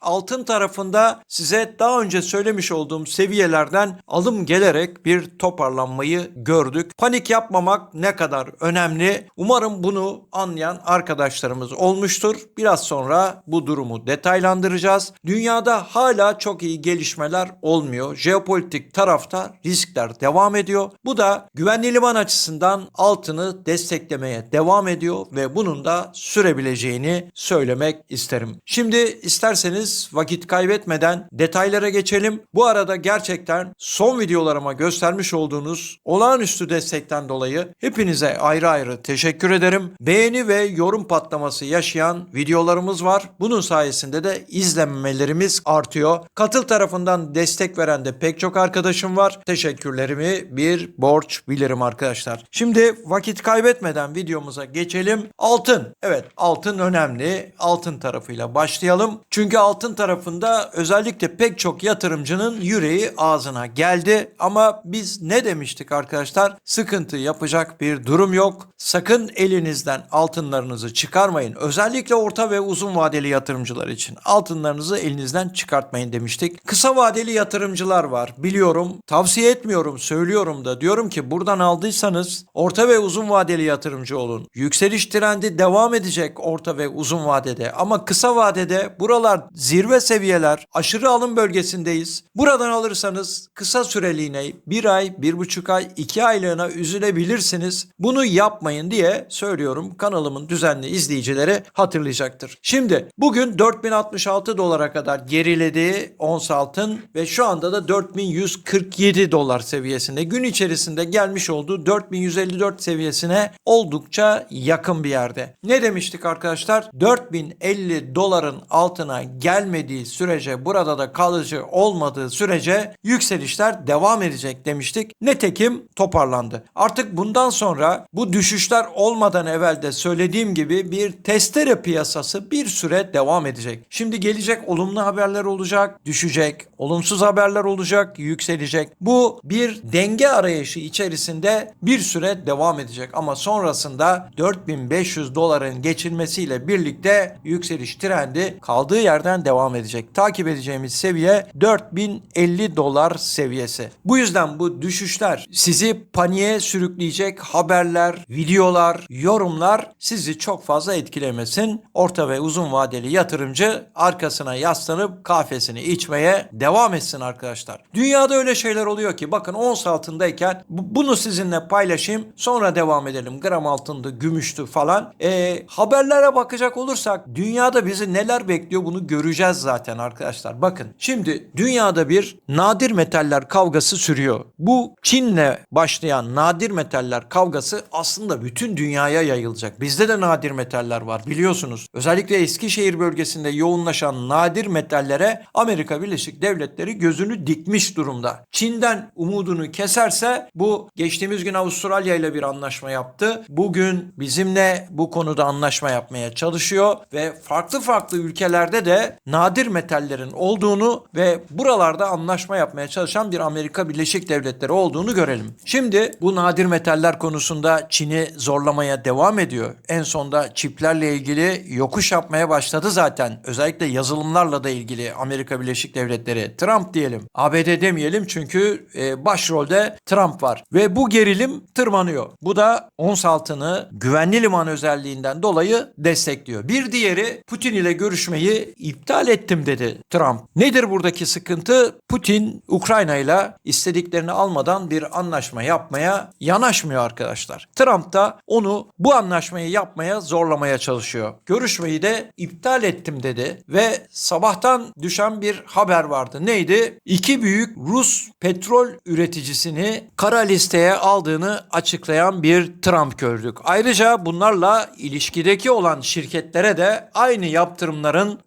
Altın tarafında size daha önce söylemiş olduğum seviyelerden alım gelerek bir toparlanmayı gördük. Panik yapmamak ne kadar önemli. Umarım bunu anlayan arkadaşlarımız olmuştur. Biraz sonra bu durumu detaylandıracağız. Dünyada hala çok iyi gelişmeler olmuyor. Jeopolitik tarafta riskler devam ediyor. Bu da güvenli liman açısından altını desteklemeye devam ediyor ve bunun da sürebileceğini söylemek isterim. Şimdi isterseniz vakit kaybetmeden detaylara geçelim. Bu arada gerçekten son videolarıma göstermiş olduğunuz olağanüstü destekten dolayı hepinize ayrı ayrı teşekkür ederim. Beğeni ve yorum patlaması yaşayan videolarımız var. Bunun sayesinde de izlenmelerimiz artıyor. Katıl tarafından destek veren de pek çok arkadaşım var. Teşekkürlerimi bir borç bilirim arkadaşlar. Şimdi vakit kaybetmeden videomuza geçelim. Altın. Evet altın önemli. Altın tarafıyla başlayalım. Çünkü altın tarafında özellikle pek çok yatırımcının yüreği ağzına geldi. Ama biz ne demiştik arkadaşlar? Sıkıntı yapacak bir durum yok. Sakın elinizden altınlarınızı çıkarmayın. Özellikle orta ve uzun vadeli yatırımcılar için altınlarınızı elinizden çıkartmayın demiştik. Kısa vadeli yatırımcılar var. Biliyorum. Tavsiye etmiyorum. Söylüyorum da. Diyorum ki buradan aldıysanız orta ve uzun vadeli yatırımcı olun. Yükseliş trendi devam edecek orta ve uzun vadede. Ama kısa vadede buralar zirve seviyeler. Aşırı alım bölgesindeyiz. Buradan alırsanız kısa süreliğine bir ay, bir buçuk ay, iki aylığına üzülebilirsiniz. Bunu yapmayın diye söylüyorum. Kanalımın düzenli izleyicileri hatırlayacaktır. Şimdi bugün 4066 dolara kadar geriledi ons altın ve şu anda da 4147 dolar seviyesinde. Gün içerisinde gelmiş olduğu 4154 seviyesine oldukça yakın bir yerde. Ne demiştik arkadaşlar? 4050 doların altına gelmediği sürece burada da kalıcı olmadığı sürece yükselişler devam edecek demiştik. Netekim toparlandı. Artık bundan sonra bu düşüşler olmadan evvel de söylediğim gibi bir testere piyasası bir süre devam edecek. Şimdi gelecek olumlu haberler olacak, düşecek, olumsuz haberler olacak, yükselecek. Bu bir denge arayışı içerisinde bir süre devam edecek ama sonrasında 4500 doların geçilmesiyle birlikte yükseliş trendi kaldığı yerden devam edecek. Takip edeceğimiz seviye 4050 dolar seviyesi. Bu yüzden bu düşüşler sizi paniğe sürükleyecek haberler, videolar, yorumlar sizi çok fazla etkilemesin. Orta ve uzun vadeli yatırımcı arkasına yaslanıp kahvesini içmeye devam etsin arkadaşlar. Dünyada öyle şeyler oluyor ki bakın ons altındayken bu- bunu sizinle paylaşayım sonra devam edelim. Gram altındı, gümüştü falan. Ee, haberlere bakacak olursak dünyada bizi neler bekliyor bunu göreceğiz zaten arkadaşlar. Bakın şimdi dünyada bir nadir metaller kavgası sürüyor. Bu Çin'le başlayan nadir metaller kavgası aslında bütün dünyaya yayılacak. Bizde de nadir metaller var biliyorsunuz. Özellikle Eskişehir bölgesinde yoğunlaşan nadir metallere Amerika Birleşik Devletleri gözünü dikmiş durumda. Çin'den umudunu keserse bu geçtiğimiz gün Avustralya ile bir anlaşma yaptı. Bugün bizimle bu konuda anlaşma yapmaya çalışıyor ve farklı farklı ülkelerde de nadir metallerin olduğunu ve buralarda anlaşma yapmaya çalışan bir Amerika Birleşik Devletleri olduğunu görelim. Şimdi bu nadir metaller konusunda Çin'i zorlamaya devam ediyor. En sonda çiplerle ilgili yokuş yapmaya başladı zaten. Özellikle yazılımlarla da ilgili Amerika Birleşik Devletleri. Trump diyelim. ABD demeyelim çünkü e, başrolde Trump var. Ve bu gerilim tırmanıyor. Bu da ons altını güvenli liman özelliğinden dolayı destekliyor. Bir diğeri Putin ile görüşmeyi iptal ettim dedi Trump. Nedir buradaki sıkıntı? Putin Ukrayna ile istediklerini almadan bir anlaşma yapmaya yanaşmıyor arkadaşlar. Trump da onu bu anlaşmayı yapmaya zorlamaya çalışıyor. Görüşmeyi de iptal ettim dedi ve sabahtan düşen bir haber vardı. Neydi? İki büyük Rus petrol üreticisini kara listeye aldığını açıklayan bir Trump gördük. Ayrıca bunlarla ilişkideki olan şirketlere de aynı yaptırımların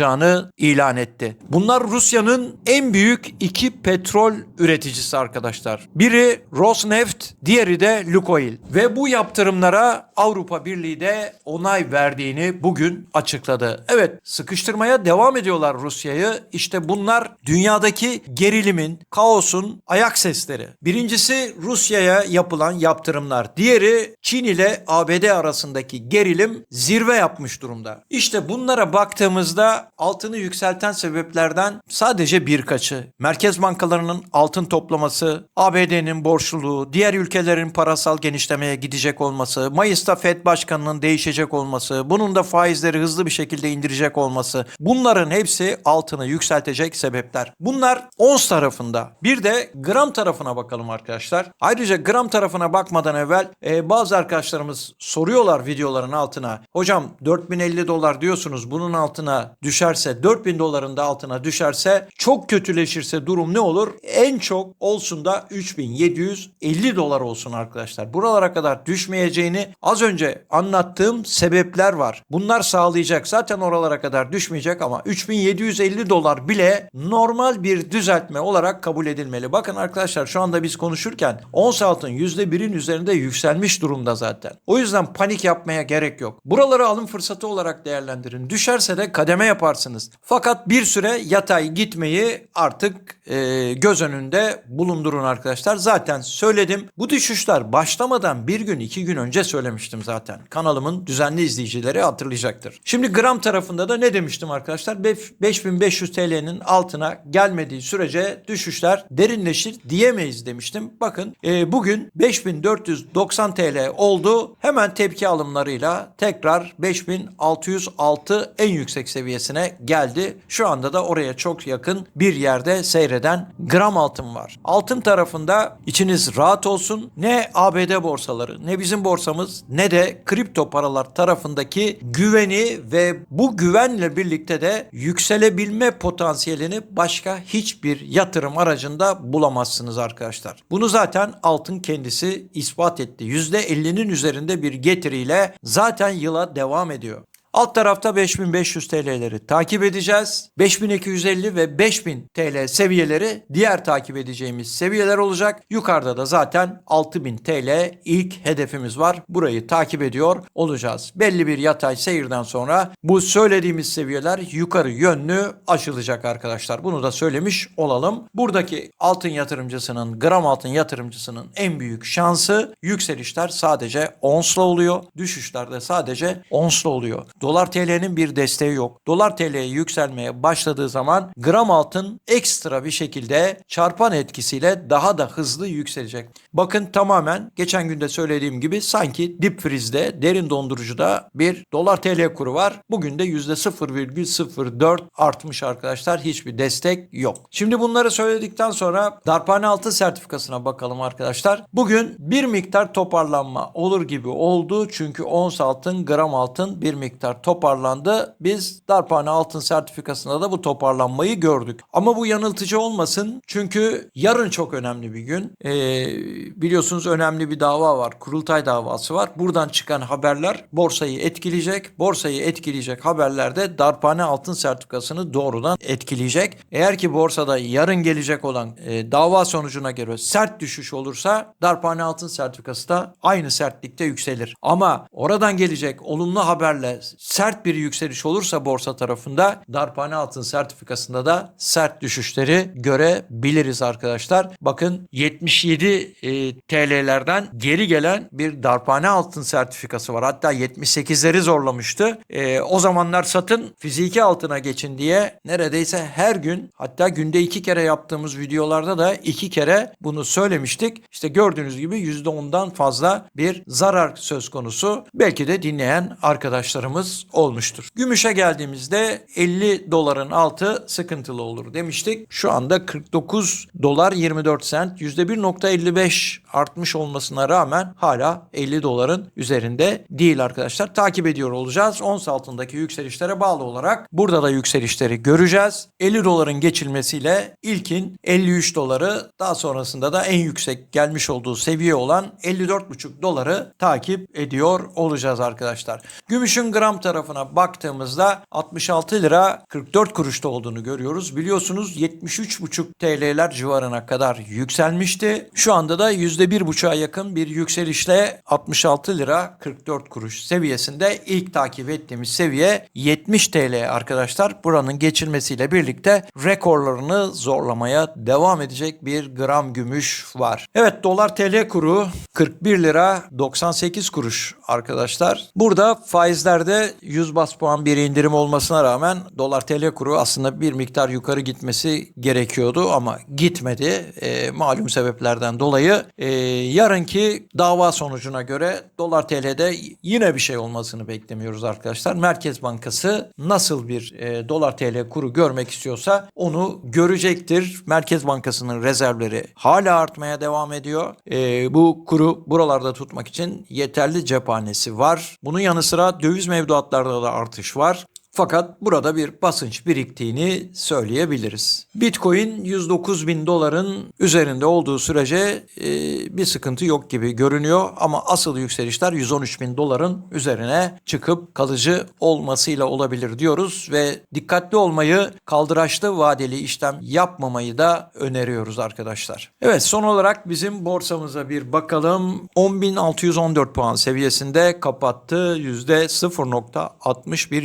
uygulanacağını ilan etti. Bunlar Rusya'nın en büyük iki petrol üreticisi arkadaşlar. Biri Rosneft, diğeri de Lukoil. Ve bu yaptırımlara Avrupa Birliği de onay verdiğini bugün açıkladı. Evet, sıkıştırmaya devam ediyorlar Rusya'yı. İşte bunlar dünyadaki gerilimin, kaosun ayak sesleri. Birincisi Rusya'ya yapılan yaptırımlar. Diğeri Çin ile ABD arasındaki gerilim zirve yapmış durumda. İşte bunlara baktığımızda altını yükselten sebeplerden sadece birkaçı. Merkez bankalarının altın toplaması, ABD'nin borçluluğu, diğer ülkelerin parasal genişlemeye gidecek olması, Mayıs'ta Fed başkanının değişecek olması, bunun da faizleri hızlı bir şekilde indirecek olması. Bunların hepsi altını yükseltecek sebepler. Bunlar ons tarafında. Bir de gram tarafına bakalım arkadaşlar. Ayrıca gram tarafına bakmadan evvel e, bazı arkadaşlarımız soruyorlar videoların altına. Hocam 4050 dolar diyorsunuz bunun altına düşerse 4000 doların da altına düşerse çok kötüleşirse durum ne olur? En çok olsun da 3750 dolar olsun arkadaşlar. Buralara kadar düşmeyeceğini az önce anlattığım sebepler var. Bunlar sağlayacak. Zaten oralara kadar düşmeyecek ama 3750 dolar bile normal bir düzeltme olarak kabul edilmeli. Bakın arkadaşlar şu anda biz konuşurken ons altın %1'in üzerinde yükselmiş durumda zaten. O yüzden panik yapmaya gerek yok. Buraları alım fırsatı olarak değerlendirin. Düşerse de kademe yaparsınız. Fakat bir süre yatay gitmeyi artık e, göz önünde bulundurun arkadaşlar. Zaten söyledim. Bu düşüşler başlamadan bir gün iki gün önce söylemiştim zaten. Kanalımın düzenli izleyicileri hatırlayacaktır. Şimdi gram tarafında da ne demiştim arkadaşlar? Be- 5500 TL'nin altına gelmediği sürece düşüşler derinleşir diyemeyiz demiştim. Bakın e, bugün 5490 TL oldu. Hemen tepki alımlarıyla tekrar 5606 en yüksek seviyesine geldi. Şu anda da oraya çok yakın bir yerde seyreden gram altın var. Altın tarafında içiniz rahat olsun. Ne ABD borsaları ne bizim borsamız ne de kripto paralar tarafındaki güveni ve bu güvenle birlikte de yükselebilme potansiyelini başka hiçbir yatırım aracında bulamazsınız arkadaşlar. Bunu zaten altın kendisi ispat etti. %50'nin üzerinde bir getiriyle zaten yıla devam ediyor. Alt tarafta 5500 TL'leri takip edeceğiz. 5250 ve 5000 TL seviyeleri diğer takip edeceğimiz seviyeler olacak. Yukarıda da zaten 6000 TL ilk hedefimiz var. Burayı takip ediyor olacağız. Belli bir yatay seyirden sonra bu söylediğimiz seviyeler yukarı yönlü aşılacak arkadaşlar. Bunu da söylemiş olalım. Buradaki altın yatırımcısının, gram altın yatırımcısının en büyük şansı yükselişler sadece onsla oluyor. Düşüşler de sadece onsla oluyor. Dolar TL'nin bir desteği yok. Dolar TL'ye yükselmeye başladığı zaman gram altın ekstra bir şekilde çarpan etkisiyle daha da hızlı yükselecek. Bakın tamamen geçen günde söylediğim gibi sanki dip frizde, derin dondurucuda bir dolar TL kuru var. Bugün de %0,04 artmış arkadaşlar. Hiçbir destek yok. Şimdi bunları söyledikten sonra darphane altın sertifikasına bakalım arkadaşlar. Bugün bir miktar toparlanma olur gibi oldu. Çünkü ons altın, gram altın bir miktar toparlandı. Biz darphane altın sertifikasında da bu toparlanmayı gördük. Ama bu yanıltıcı olmasın. Çünkü yarın çok önemli bir gün. Ee, biliyorsunuz önemli bir dava var. Kurultay davası var. Buradan çıkan haberler borsayı etkileyecek. Borsayı etkileyecek haberler de darphane altın sertifikasını doğrudan etkileyecek. Eğer ki borsada yarın gelecek olan e, dava sonucuna göre sert düşüş olursa darphane altın sertifikası da aynı sertlikte yükselir. Ama oradan gelecek olumlu haberle sert bir yükseliş olursa borsa tarafında darphane altın sertifikasında da sert düşüşleri görebiliriz arkadaşlar. Bakın 77 e, TL'lerden geri gelen bir darphane altın sertifikası var. Hatta 78'leri zorlamıştı. E, o zamanlar satın fiziki altına geçin diye neredeyse her gün hatta günde iki kere yaptığımız videolarda da iki kere bunu söylemiştik. İşte gördüğünüz gibi %10'dan fazla bir zarar söz konusu. Belki de dinleyen arkadaşlarımız olmuştur. Gümüşe geldiğimizde 50 doların altı sıkıntılı olur demiştik. Şu anda 49 dolar 24 sent %1.55 artmış olmasına rağmen hala 50 doların üzerinde değil arkadaşlar. Takip ediyor olacağız. Ons altındaki yükselişlere bağlı olarak burada da yükselişleri göreceğiz. 50 doların geçilmesiyle ilkin 53 doları daha sonrasında da en yüksek gelmiş olduğu seviye olan 54,5 doları takip ediyor olacağız arkadaşlar. Gümüşün gram tarafına baktığımızda 66 lira 44 kuruşta olduğunu görüyoruz. Biliyorsunuz 73,5 TL'ler civarına kadar yükselmişti. Şu anda da %1,5'a yakın bir yükselişle 66 lira 44 kuruş seviyesinde ilk takip ettiğimiz seviye 70 TL arkadaşlar. Buranın geçilmesiyle birlikte rekorlarını zorlamaya devam edecek bir gram gümüş var. Evet dolar TL kuru 41 lira 98 kuruş arkadaşlar. Burada faizlerde 100 bas puan bir indirim olmasına rağmen dolar TL kuru aslında bir miktar yukarı gitmesi gerekiyordu ama gitmedi. E, malum sebeplerden dolayı e, yarınki dava sonucuna göre dolar TL'de yine bir şey olmasını beklemiyoruz arkadaşlar. Merkez Bankası nasıl bir e, dolar TL kuru görmek istiyorsa onu görecektir. Merkez Bankası'nın rezervleri hala artmaya devam ediyor. E, bu kuru buralarda tutmak için yeterli cephanesi var. Bunun yanı sıra döviz mevduatlarda da artış var. Fakat burada bir basınç biriktiğini söyleyebiliriz. Bitcoin 109 bin doların üzerinde olduğu sürece e, bir sıkıntı yok gibi görünüyor. Ama asıl yükselişler 113 bin doların üzerine çıkıp kalıcı olmasıyla olabilir diyoruz. Ve dikkatli olmayı, kaldıraçlı vadeli işlem yapmamayı da öneriyoruz arkadaşlar. Evet son olarak bizim borsamıza bir bakalım. 10.614 puan seviyesinde kapattı. %0.60 bir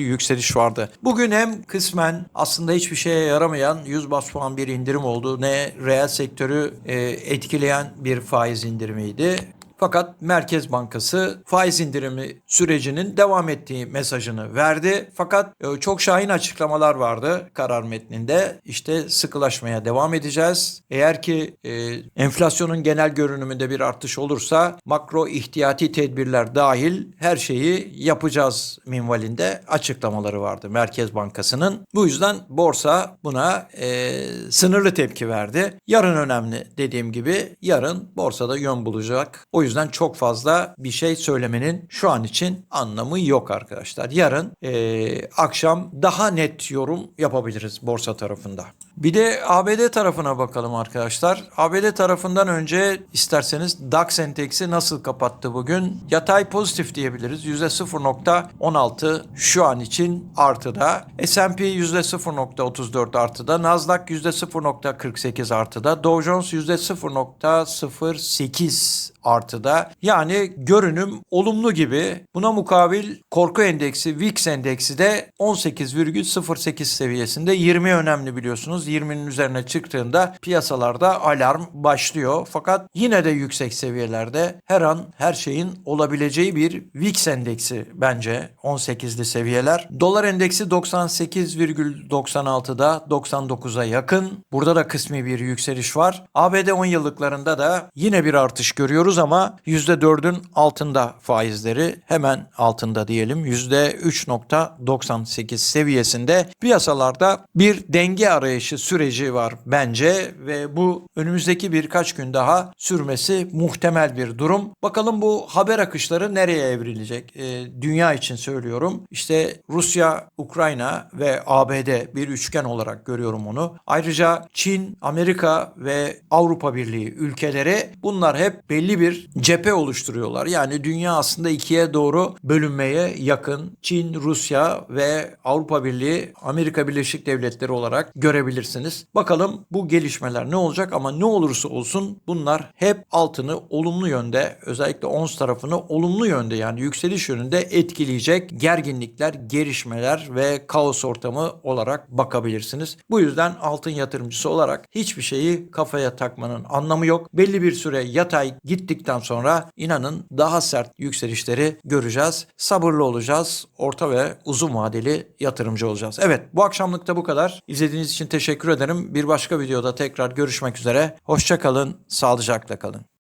vardı. Bugün hem kısmen aslında hiçbir şeye yaramayan 100 bas puan bir indirim oldu. Ne reel sektörü e, etkileyen bir faiz indirimiydi. Fakat Merkez Bankası faiz indirimi sürecinin devam ettiği mesajını verdi. Fakat e, çok şahin açıklamalar vardı karar metninde. İşte sıkılaşmaya devam edeceğiz. Eğer ki e, enflasyonun genel görünümünde bir artış olursa makro ihtiyati tedbirler dahil her şeyi yapacağız minvalinde açıklamaları vardı Merkez Bankası'nın. Bu yüzden borsa buna e, sınırlı tepki verdi. Yarın önemli dediğim gibi yarın borsada yön bulacak. O yüzden çok fazla bir şey söylemenin şu an için anlamı yok arkadaşlar. Yarın e, akşam daha net yorum yapabiliriz borsa tarafında. Bir de ABD tarafına bakalım arkadaşlar. ABD tarafından önce isterseniz DAX endeksi nasıl kapattı bugün? Yatay pozitif diyebiliriz. %0.16 şu an için artıda. S&P %0.34 artıda. Nasdaq %0.48 artıda. Dow Jones %0.08 artıda. Yani görünüm olumlu gibi. Buna mukabil korku endeksi VIX endeksi de 18,08 seviyesinde. 20 önemli biliyorsunuz. 20'nin üzerine çıktığında piyasalarda alarm başlıyor. Fakat yine de yüksek seviyelerde her an her şeyin olabileceği bir VIX endeksi bence 18'li seviyeler. Dolar endeksi 98,96'da 99'a yakın. Burada da kısmi bir yükseliş var. ABD 10 yıllıklarında da yine bir artış görüyoruz ama %4'ün altında faizleri hemen altında diyelim %3.98 seviyesinde piyasalarda bir denge arayışı süreci var bence ve bu önümüzdeki birkaç gün daha sürmesi muhtemel bir durum. Bakalım bu haber akışları nereye evrilecek? E, dünya için söylüyorum. İşte Rusya, Ukrayna ve ABD bir üçgen olarak görüyorum onu. Ayrıca Çin, Amerika ve Avrupa Birliği ülkeleri bunlar hep belli bir cephe oluşturuyorlar. Yani dünya aslında ikiye doğru bölünmeye yakın. Çin, Rusya ve Avrupa Birliği, Amerika Birleşik Devletleri olarak görebilirsiniz. Bakalım bu gelişmeler ne olacak ama ne olursa olsun bunlar hep altını olumlu yönde özellikle ons tarafını olumlu yönde yani yükseliş yönünde etkileyecek gerginlikler, gelişmeler ve kaos ortamı olarak bakabilirsiniz. Bu yüzden altın yatırımcısı olarak hiçbir şeyi kafaya takmanın anlamı yok. Belli bir süre yatay gittikten sonra inanın daha sert yükselişleri göreceğiz. Sabırlı olacağız. Orta ve uzun vadeli yatırımcı olacağız. Evet bu akşamlık da bu kadar. İzlediğiniz için teşekkür ederim. Bir başka videoda tekrar görüşmek üzere. Hoşçakalın, sağlıcakla kalın.